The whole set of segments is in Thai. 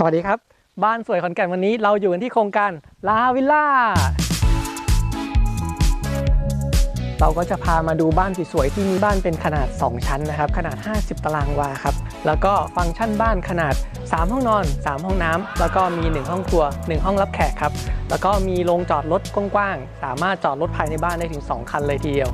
สวัสดีครับ บ้านสวยขอนแก่นวันนี้เราอยู่กันที่โครงการลาวิลล่า เราก็จะพามาดูบ้านสวยๆที่มีบ้านเป็นขนาด 2 ชั้นนะครับ ขนาด 50 ตารางวาครับ แล้วก็ฟังก์ชันบ้านขนาด 3 ห้องนอน 3 ห้องน้ำแล้วก็มี 1 ห้องครัว 1 ห้องรับแขกครับ แล้วก็มีโรงจอดรถกว้างๆ สามารถจอดรถภายในบ้านได้ถึง 2 คันเลยทีเดียว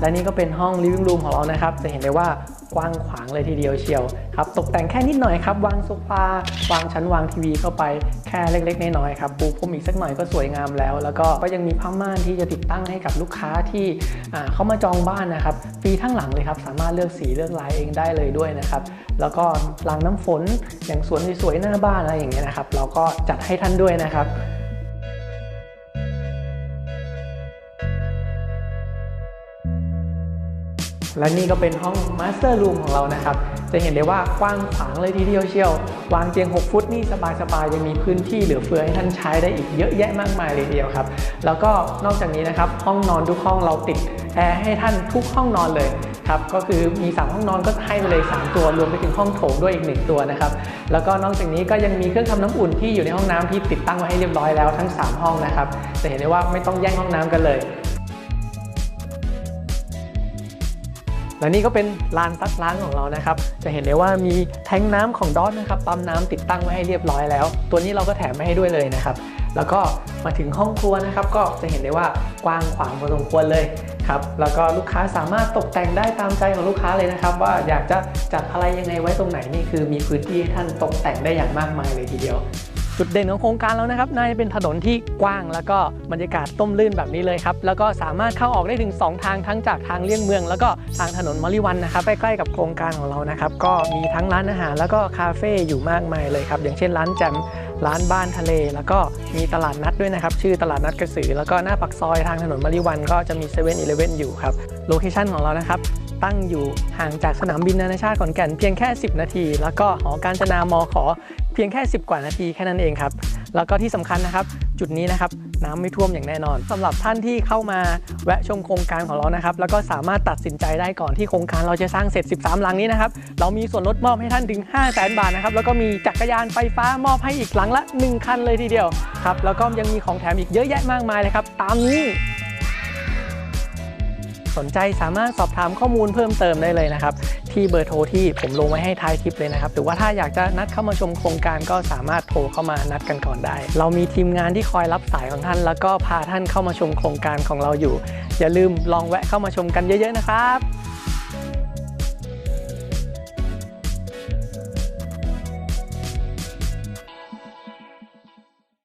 และนี่ก็เป็นห้อง living room ของเรานะครับ จะเห็นได้ว่ากว้างขวางเลยทีเดียวเชียวครับตกแต่งแค่นิดหน่อยครับวางโซฟาวางชั้นวางทีวีเข้าไปแค่เล็ก ๆ น้อยๆครับปูพรมอีกสักหน่อยก็สวยงามแล้ว แล้วก็ก็ยังมีผ้าม่านที่จะติดตั้งให้กับลูกค้าที่เข้ามาจองบ้านนะครับฟรีทั้งหลังเลยครับสามารถเลือกสีเลือกลายเองได้เลยด้วยนะครับแล้วก็รางน้ำฝนอย่างสวนสวยๆหน้าบ้านอะไรอย่างเงี้ยนะครับเราก็จัดให้ท่านด้วยนะครับ และนี่ก็เป็นห้องมาสเตอร์รูมของเรานะครับ จะเห็นได้ว่ากว้างขวางเลยทีเดียวเชียว วางเตียง 6 ฟุตนี่สบายๆยังมีพื้นที่เหลือเฟือให้ท่านใช้ได้อีกเยอะแยะมากมายเลยทีเดียวครับ แล้วก็นอกจากนี้นะครับ ห้องนอนทุกห้องเราติดแอร์ให้ท่านทุกห้องนอนเลยครับก็คือมี 3 ห้องนอนก็ให้ไปเลย 3 ตัว รวมไปถึงห้องโถงด้วยอีก 1 ตัวนะครับ แล้วก็นอกจากนี้ก็ยังมีเครื่องทำน้ำอุ่นที่อยู่ในห้องน้ำที่ติดตั้งไว้ให้เรียบร้อยแล้วทั้ง 3 ห้องนะครับจะเห็นได้ว่าไม่ต้องแย่งห้องน้ำกันเลย และนี่ก็เป็นลานซักล้างของเรานะครับ จะเห็นได้ว่ามีแทงน้ำของดอทนะครับปั๊มน้ำติดตั้งไว้ให้เรียบร้อยแล้ว ตัวนี้เราก็แถมมาให้ด้วยเลยนะครับ แล้วก็มาถึงห้องครัวนะครับ ก็จะเห็นได้ว่ากว้างขวางพอสมควรเลยครับ แล้วก็ลูกค้าสามารถตกแต่งได้ตามใจของลูกค้าเลยนะครับ ว่าอยากจะจัดอะไรยังไงไว้ตรงไหนนี่คือมีพื้นที่ให้ท่านตกแต่งได้อย่างมากมายเลยทีเดียว จุดเด่นของโครงการแล้วนะครับน่าจะเป็นถนนที่กว้าง แล้วก็บรรยากาศต้มลื่นแบบนี้เลยครับแล้วก็สามารถเข้าออกได้ถึง 2 ทางทั้งจากทางเลี่ยงเมือง แล้วก็ทางถนนมะลิวันนะครับใกล้ๆกับโครงการของเรานะครับก็มีทั้งร้านอาหารแล้วก็คาเฟ่อยู่มากมายเลยครับอย่างเช่นร้านแจมร้านบ้านทะเล แล้วก็มีตลาดนัดด้วยนะครับ ชื่อตลาดนัดกระสือ แล้วก็หน้าปักซอยทางถนนมะลิวันก็จะมีเซเว่นอีเลฟเว่นอยู่ครับโลเคชั่นของเรานะครับ ตั้งอยู่ห่างจากสนามบินนานาชาติขอนแก่นเพียงแค่ 10 นาที แล้วก็หอการจนามอขอเพียงแค่ 10 กว่านาทีแค่นั้นเองครับ แล้วก็ที่สำคัญนะครับ จุดนี้นะครับน้ำไม่ท่วมอย่างแน่นอนสำหรับท่านที่เข้ามาแวะชมโครงการของเรานะครับ แล้วก็สามารถตัดสินใจได้ก่อนที่โครงการเราจะสร้างเสร็จ 13 หลังนี้นะครับ เรามีส่วนลดมอบให้ท่านถึง 5 0 0แสนบาทนะครับ แล้วก็มีจักรยานไฟฟ้ามอบให้อีกหลังละ 1 คันเลยทีเดียวครับ แล้วก็ยังมีของแถมอีกเยอะแยะมากมายเลยครับ ตามนี้ สนใจสามารถสอบถามข้อมูลเพิ่มเติมได้เลยนะครับ ที่เบอร์โทรที่ผมลงไว้ให้ท้ายคลิปเลยนะครับ หรือว่าถ้าอยากจะนัดเข้ามาชมโครงการก็สามารถโทรเข้ามานัดกันก่อนได้ เรามีทีมงานที่คอยรับสายของท่าน แล้วก็พาท่านเข้ามาชมโครงการของเราอยู่ อย่าลืมลองแวะเข้ามาชมกันเยอะ ๆ นะครับ